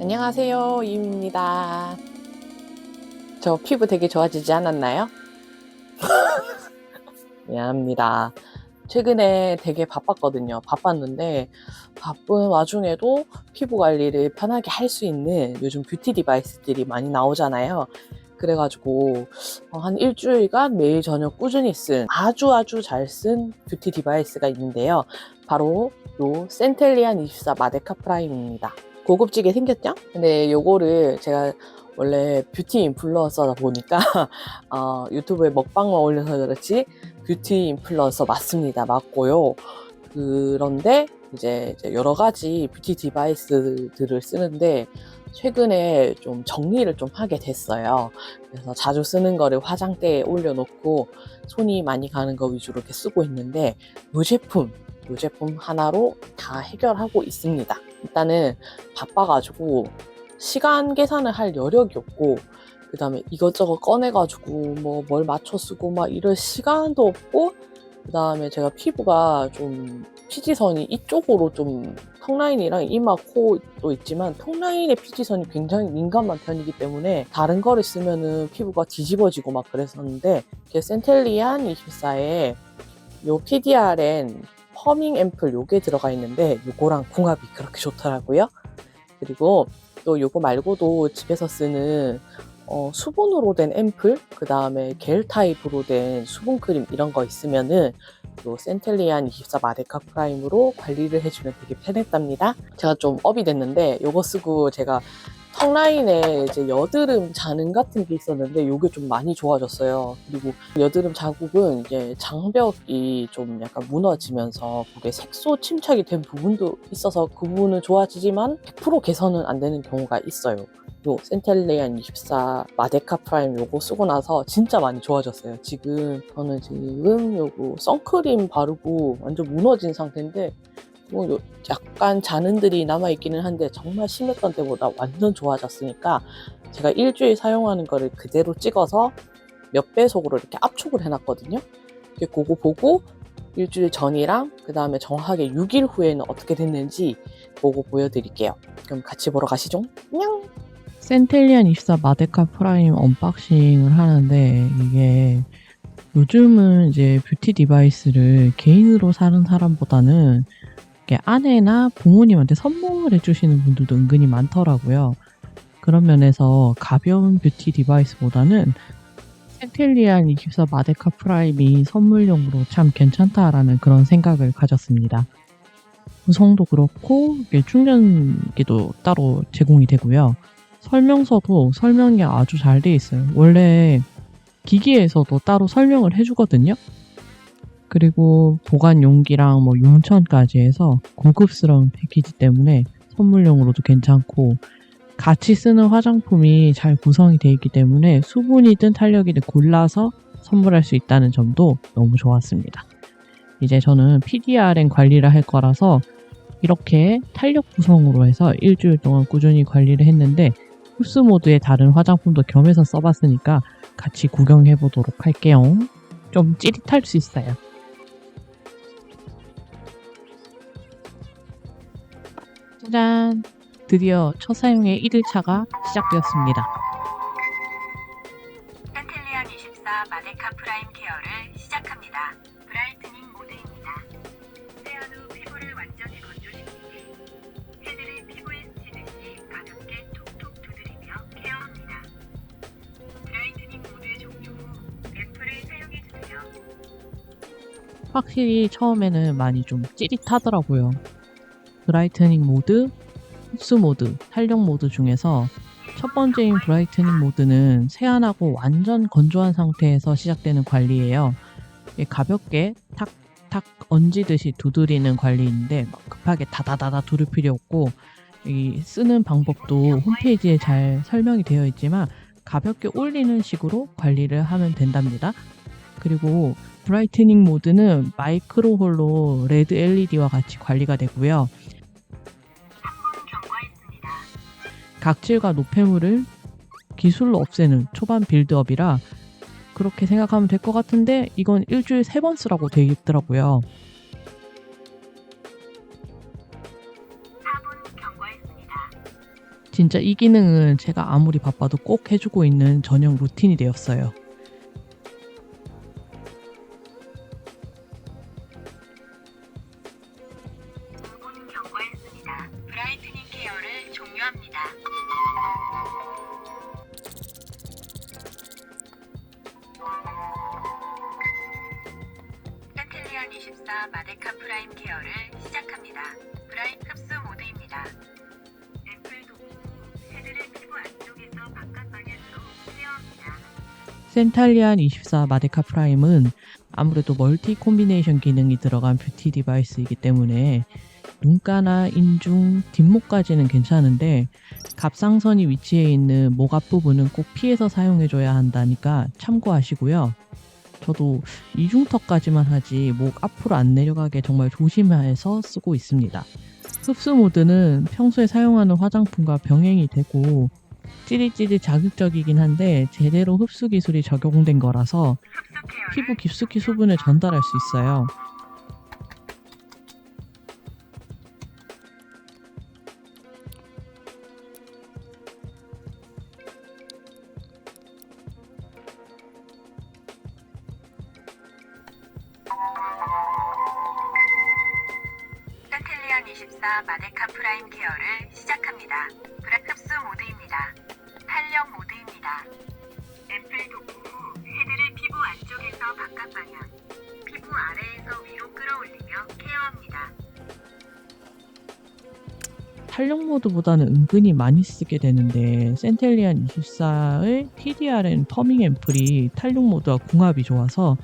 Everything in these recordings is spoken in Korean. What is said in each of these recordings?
안녕하세요. 이입니다. 저 피부 되게 좋아지지 않았나요? 미안합니다. 최근에 되게 바빴거든요. 바빴는데 바쁜 와중에도 피부 관리를 편하게 할 수 있는 요즘 뷰티 디바이스들이 많이 나오잖아요. 그래가지고 어, 한 일주일간 매일 저녁 꾸준히 쓴 아주 아주 잘 쓴 뷰티 디바이스가 있는데요. 바로 요 센텔리안 24 마데카 프라임입니다. 고급지게 생겼죠? 근데 요거를 제가 원래 뷰티 인플루언서다 보니까 어, 유튜브에 먹방만 올려서 그렇지 뷰티 인플루언서 맞습니다. 맞고요. 그런데 이제 여러 가지 뷰티 디바이스들을 쓰는데 최근에 좀 정리를 좀 하게 됐어요. 그래서 자주 쓰는 거를 화장대에 올려놓고 손이 많이 가는 거 위주로 이렇게 쓰고 있는데 이 제품, 이 제품 하나로 다 해결하고 있습니다. 일단은 바빠가지고 시간 계산을 할 여력이 없고 그 다음에 이것저것 꺼내가지고 뭐 뭘 맞춰 쓰고 막 이럴 시간도 없고 그 다음에 제가 피부가 좀 피지선이 이쪽으로 좀 턱라인이랑 이마, 코도 있지만 턱라인의 피지선이 굉장히 민감한 편이기 때문에 다른 거를 쓰면은 피부가 뒤집어지고 막 그랬었는데 이게 센텔리안 24에 요 PDRN 퍼밍 앰플 요게 들어가 있는데 요거랑 궁합이 그렇게 좋더라고요. 그리고 또 요거 말고도 집에서 쓰는 어, 수분으로 된 앰플, 그 다음에 겔 타입으로 된 수분 크림 이런 거 있으면은 요 센텔리안 24 마데카 프라임으로 관리를 해주면 되게 편했답니다. 제가 좀 업이 됐는데 요거 쓰고 제가 턱 라인에 이제 여드름 잔흔 같은 게 있었는데 요게 좀 많이 좋아졌어요. 그리고 여드름 자국은 이제 장벽이 좀 약간 무너지면서 그게 색소 침착이 된 부분도 있어서 그 부분은 좋아지지만 100% 개선은 안 되는 경우가 있어요. 요 센텔리안 24 마데카 프라임 요거 쓰고 나서 진짜 많이 좋아졌어요. 지금 저는 지금 요거 선크림 바르고 완전 무너진 상태인데 뭐 요- 약간 잔흔들이 남아 있기는 한데 정말 심했던 때보다 완전 좋아졌으니까 제가 일주일 사용하는 거를 그대로 찍어서 몇 배속으로 이렇게 압축을 해놨거든요. 이렇게 그거 보고 일주일 전이랑 그 다음에 정확하게 6일 후에는 어떻게 됐는지 보고 보여드릴게요. 그럼 같이 보러 가시죠. 안녕. 센텔리안 24 마데카 프라임 언박싱을 하는데 이게 요즘은 이제 뷰티 디바이스를 개인으로 사는 사람보다는 아내나 부모님한테 선물을 해주시는 분들도 은근히 많더라고요. 그런 면에서 가벼운 뷰티 디바이스보다는 센텔리안 24 마데카 프라임이 선물용으로 참 괜찮다라는 그런 생각을 가졌습니다. 구성도 그렇고 충전기도 따로 제공이 되고요. 설명서도 설명이 아주 잘 돼 있어요. 원래 기기에서도 따로 설명을 해주거든요. 그리고 보관 용기랑 뭐 용천까지 해서 고급스러운 패키지 때문에 선물용으로도 괜찮고 같이 쓰는 화장품이 잘 구성이 되어 있기 때문에 수분이든 탄력이든 골라서 선물할 수 있다는 점도 너무 좋았습니다. 이제 저는 PDRN 관리를 할 거라서 이렇게 탄력 구성으로 해서 일주일 동안 꾸준히 관리를 했는데 흡수 모드의 다른 화장품도 겸해서 써봤으니까 같이 구경해 보도록 할게요. 좀 찌릿할 수 있어요. 짜잔! 드디어 첫 사용의 1일차가 시작되었습니다. 센텔리안 24 마데카 프라임 케어를 시작합니다. 브라이트닝 모드입니다. 세안 후 피부를 완전히 건조시키기 헤드를 피부에 스치듯이 가볍게 톡톡 두드리며 케어합니다. 브라이트닝 모드 종료 후 앰플을 사용해주세요. 확실히 처음에는 많이 좀 찌릿하더라고요. 브라이트닝 모드, 흡수 모드, 탄력 모드 중에서 첫 번째인 브라이트닝 모드는 세안하고 완전 건조한 상태에서 시작되는 관리예요. 가볍게 탁탁 얹이듯이 두드리는 관리인데 막 급하게 다다다다 두를 필요 없고 이 쓰는 방법도 홈페이지에 잘 설명이 되어 있지만 가볍게 올리는 식으로 관리를 하면 된답니다. 그리고 브라이트닝 모드는 마이크로 홀로 레드 LED와 같이 관리가 되고요. 각질과 노폐물을 기술로 없애는 초반 빌드업이라 그렇게 생각하면 될 것 같은데 이건 일주일 세 번 쓰라고 되어 있더라고요. 4분 경과했습니다. 진짜 이 기능은 제가 아무리 바빠도 꼭 해주고 있는 전용 루틴이 되었어요. 센탈리안 24 마데카 프라임은 아무래도 멀티 콤비네이션 기능이 들어간 뷰티 디바이스이기 때문에 눈가나 인중, 뒷목까지는 괜찮은데 갑상선이 위치해 있는 목 앞부분은 꼭 피해서 사용해줘야 한다니까 참고하시고요. 저도 이중턱까지만 하지 목 앞으로 안 내려가게 정말 조심해서 쓰고 있습니다. 흡수 모드는 평소에 사용하는 화장품과 병행이 되고 찌릿찌릿 자극적이긴 한데 제대로 흡수 기술이 적용된 거라서 피부 깊숙이 수분을 전달할 수 있어요. 아래에서 위로 끌어올리며 케어합니다. 탄력 모드보다는 은근히 많이 쓰게 되는데 센텔리안 24의 PDRN 퍼밍 앰플이 탄력 모드와 궁합이 좋아서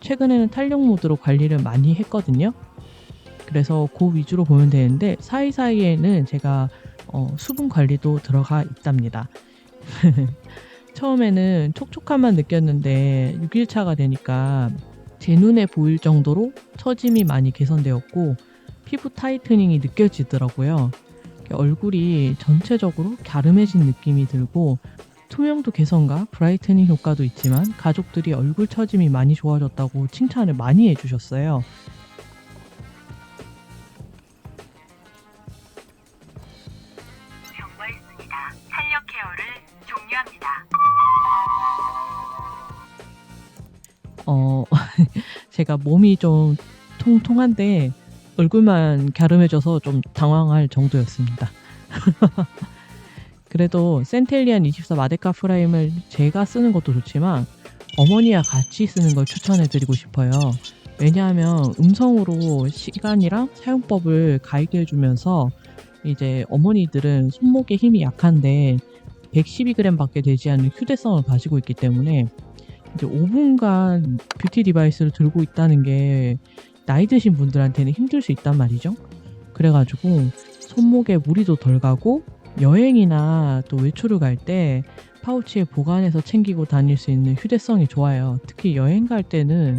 최근에는 탄력 모드로 관리를 많이 했거든요. 그래서 그 위주로 보면 되는데 사이사이에는 제가 어, 수분 관리도 들어가 있답니다. 처음에는 촉촉함만 느꼈는데 6일차가 되니까 제 눈에 보일 정도로 처짐이 많이 개선되었고 피부 타이트닝이 느껴지더라고요. 얼굴이 전체적으로 갸름해진 느낌이 들고 투명도 개선과 브라이트닝 효과도 있지만 가족들이 얼굴 처짐이 많이 좋아졌다고 칭찬을 많이 해주셨어요. 경과했습니다. 탄력 케어를 종료합니다. 어, 제가 몸이 좀 통통한데 얼굴만 갸름해져서 좀 당황할 정도였습니다. 그래도 센텔리안 24 마데카 프라임을 제가 쓰는 것도 좋지만 어머니와 같이 쓰는 걸 추천해 드리고 싶어요. 왜냐하면 음성으로 시간이랑 사용법을 가이드해 주면서 이제 어머니들은 손목에 힘이 약한데 112g 밖에 되지 않는 휴대성을 가지고 있기 때문에 이제 5분간 뷰티 디바이스를 들고 있다는 게 나이 드신 분들한테는 힘들 수 있단 말이죠. 그래가지고 손목에 무리도 덜 가고 여행이나 또 외출을 갈 때 파우치에 보관해서 챙기고 다닐 수 있는 휴대성이 좋아요. 특히 여행 갈 때는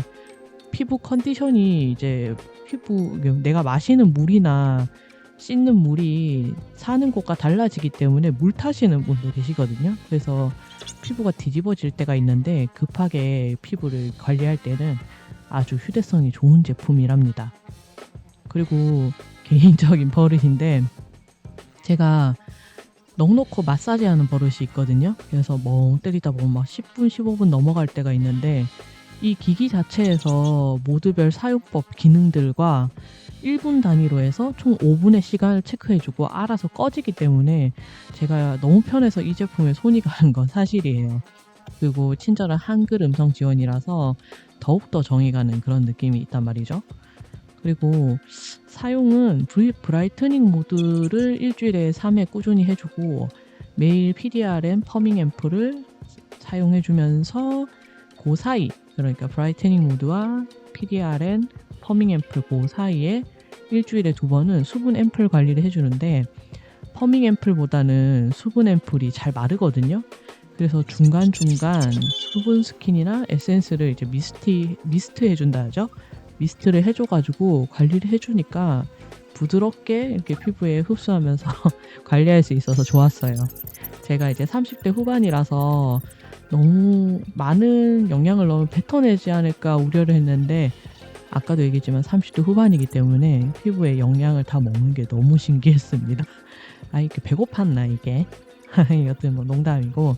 피부 컨디션이 이제 피부 내가 마시는 물이나 씻는 물이 사는 곳과 달라지기 때문에 물 타시는 분도 계시거든요. 그래서 피부가 뒤집어질 때가 있는데 급하게 피부를 관리할 때는 아주 휴대성이 좋은 제품이랍니다. 그리고 개인적인 버릇인데 제가 넉넉고 마사지하는 버릇이 있거든요. 그래서 멍 때리다 보면 막 10분, 15분 넘어갈 때가 있는데 이 기기 자체에서 모드별 사용법 기능들과 1분 단위로 해서 총 5분의 시간을 체크해주고 알아서 꺼지기 때문에 제가 너무 편해서 이 제품에 손이 가는 건 사실이에요. 그리고 친절한 한글 음성 지원이라서 더욱더 정이 가는 그런 느낌이 있단 말이죠. 그리고 사용은 브라이트닝 모드를 일주일에 3회 꾸준히 해주고 매일 PDRM 퍼밍 앰플을 사용해주면서 그 사이 그러니까 브라이트닝 모드와 PDRN 퍼밍 앰플 그 사이에 일주일에 두 번은 수분 앰플 관리를 해주는데 퍼밍 앰플보다는 수분 앰플이 잘 마르거든요. 그래서 중간중간 수분 스킨이나 에센스를 이제 미스티, 미스트 해준다 하죠. 미스트를 해줘가지고 관리를 해주니까 부드럽게 이렇게 피부에 흡수하면서 관리할 수 있어서 좋았어요. 제가 이제 30대 후반이라서 너무 많은 영양을 너무 뱉어내지 않을까 우려를 했는데 아까도 얘기했지만 30대 후반이기 때문에 피부에 영양을 다 먹는 게 너무 신기했습니다. 아 이게 배고팠나 이게 여튼 뭐 농담이고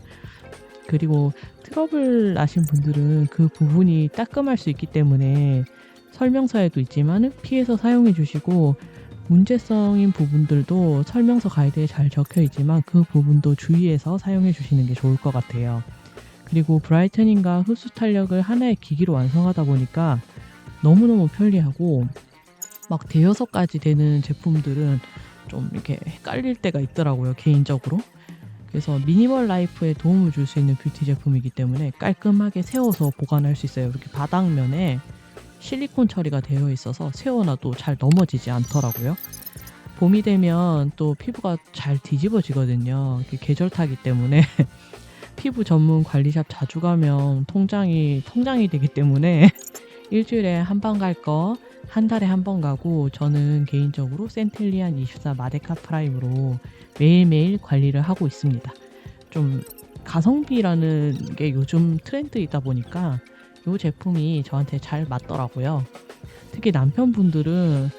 그리고 트러블 나신 분들은 그 부분이 따끔할 수 있기 때문에 설명서에도 있지만 피해서 사용해 주시고 문제성인 부분들도 설명서 가이드에 잘 적혀 있지만 그 부분도 주의해서 사용해 주시는 게 좋을 것 같아요. 그리고 브라이트닝과 흡수 탄력을 하나의 기기로 완성하다 보니까 너무너무 편리하고 막 대여섯 가지 되는 제품들은 좀 이렇게 헷갈릴 때가 있더라고요, 개인적으로. 그래서 미니멀 라이프에 도움을 줄 수 있는 뷰티 제품이기 때문에 깔끔하게 세워서 보관할 수 있어요. 이렇게 바닥면에 실리콘 처리가 되어 있어서 세워놔도 잘 넘어지지 않더라고요. 봄이 되면 또 피부가 잘 뒤집어지거든요. 이렇게 계절 타기 때문에 피부 전문 관리샵 자주 가면 통장이 통장이 되기 때문에 일주일에 한 번 갈 거 한 달에 한 번 가고 저는 개인적으로 센텔리안 24 마데카 프라임으로 매일매일 관리를 하고 있습니다. 좀 가성비라는 게 요즘 트렌드이다 보니까 이 제품이 저한테 잘 맞더라고요. 특히 남편분들은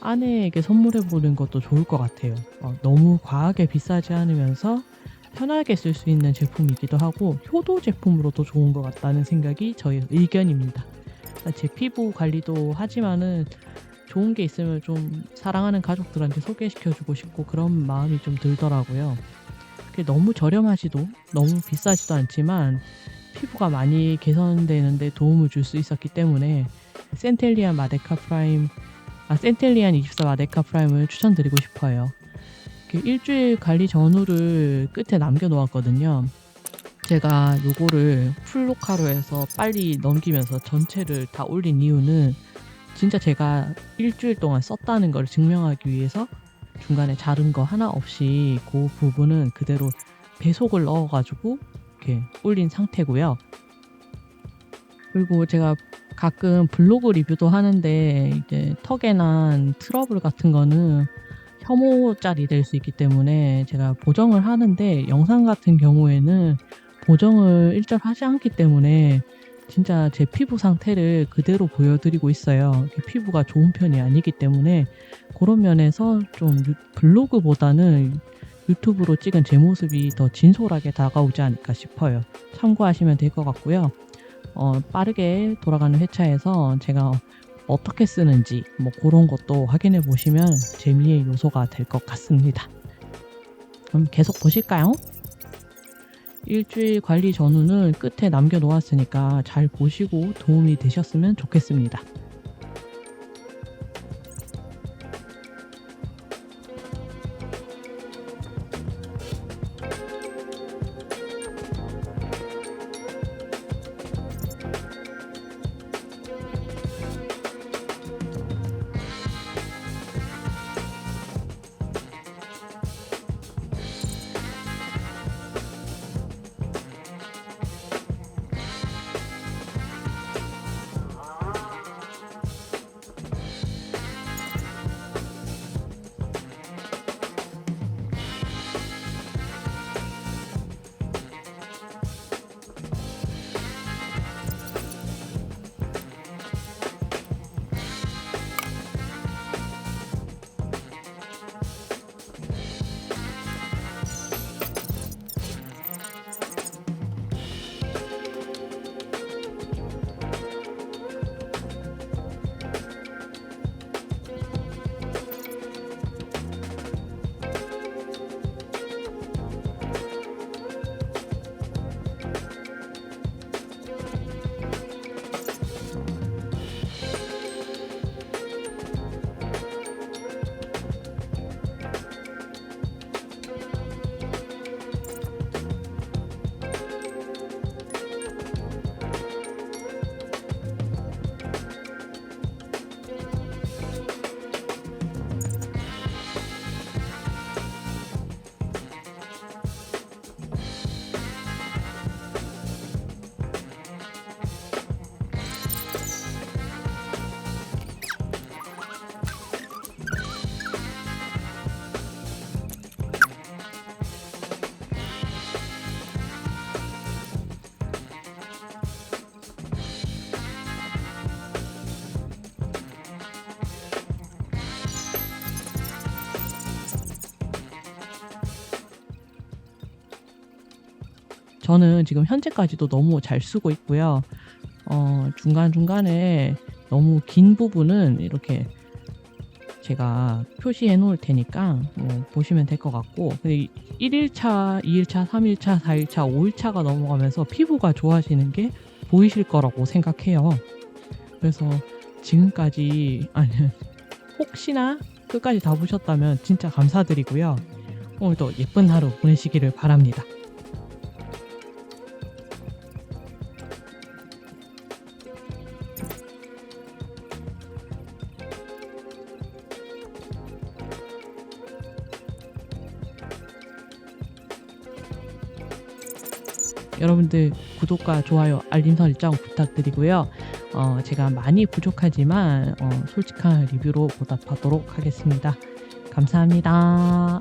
아내에게 선물해 보는 것도 좋을 것 같아요. 어, 너무 과하게 비싸지 않으면서 편하게 쓸 수 있는 제품이기도 하고 효도 제품으로도 좋은 것 같다는 생각이 저의 의견입니다. 제 피부 관리도 하지만은 좋은 게 있으면 좀 사랑하는 가족들한테 소개시켜주고 싶고 그런 마음이 좀 들더라고요. 그게 너무 저렴하지도 너무 비싸지도 않지만 피부가 많이 개선되는데 도움을 줄 수 있었기 때문에 센텔리안 마데카 프라임 아 센텔리안 24 마데카 프라임을 추천드리고 싶어요. 일주일 관리 전후를 끝에 남겨 놓았거든요. 제가 요거를 풀로카로 해서 빨리 넘기면서 전체를 다 올린 이유는 진짜 제가 일주일 동안 썼다는 걸 증명하기 위해서 중간에 자른 거 하나 없이 그 부분은 그대로 배속을 넣어가지고 이렇게 올린 상태고요. 그리고 제가 가끔 블로그 리뷰도 하는데 이제 턱에 난 트러블 같은 거는 혐오짤이 될 수 있기 때문에 제가 보정을 하는데 영상 같은 경우에는 보정을 일절 하지 않기 때문에 진짜 제 피부 상태를 그대로 보여드리고 있어요. 피부가 좋은 편이 아니기 때문에 그런 면에서 좀 유- 블로그보다는 유튜브로 찍은 제 모습이 더 진솔하게 다가오지 않을까 싶어요. 참고하시면 될 것 같고요. 어, 빠르게 돌아가는 회차에서 제가 어떻게 쓰는지 뭐 그런 것도 확인해 보시면 재미의 요소가 될 것 같습니다. 그럼 계속 보실까요? 일주일 관리 전후는 끝에 남겨 놓았으니까 잘 보시고 도움이 되셨으면 좋겠습니다. 저는 지금 현재까지도 너무 잘 쓰고 있고요. 어, 중간중간에 너무 긴 부분은 이렇게 제가 표시해 놓을 테니까 뭐 보시면 될 것 같고 근데 1일차, 2일차, 3일차, 4일차, 5일차가 넘어가면서 피부가 좋아지는 게 보이실 거라고 생각해요. 그래서 지금까지 아니 혹시나 끝까지 다 보셨다면 진짜 감사드리고요. 오늘도 예쁜 하루 보내시기를 바랍니다. 여러분들 구독과 좋아요, 알림 설정 부탁드리고요. 어, 제가 많이 부족하지만 어, 솔직한 리뷰로 보답하도록 하겠습니다. 감사합니다.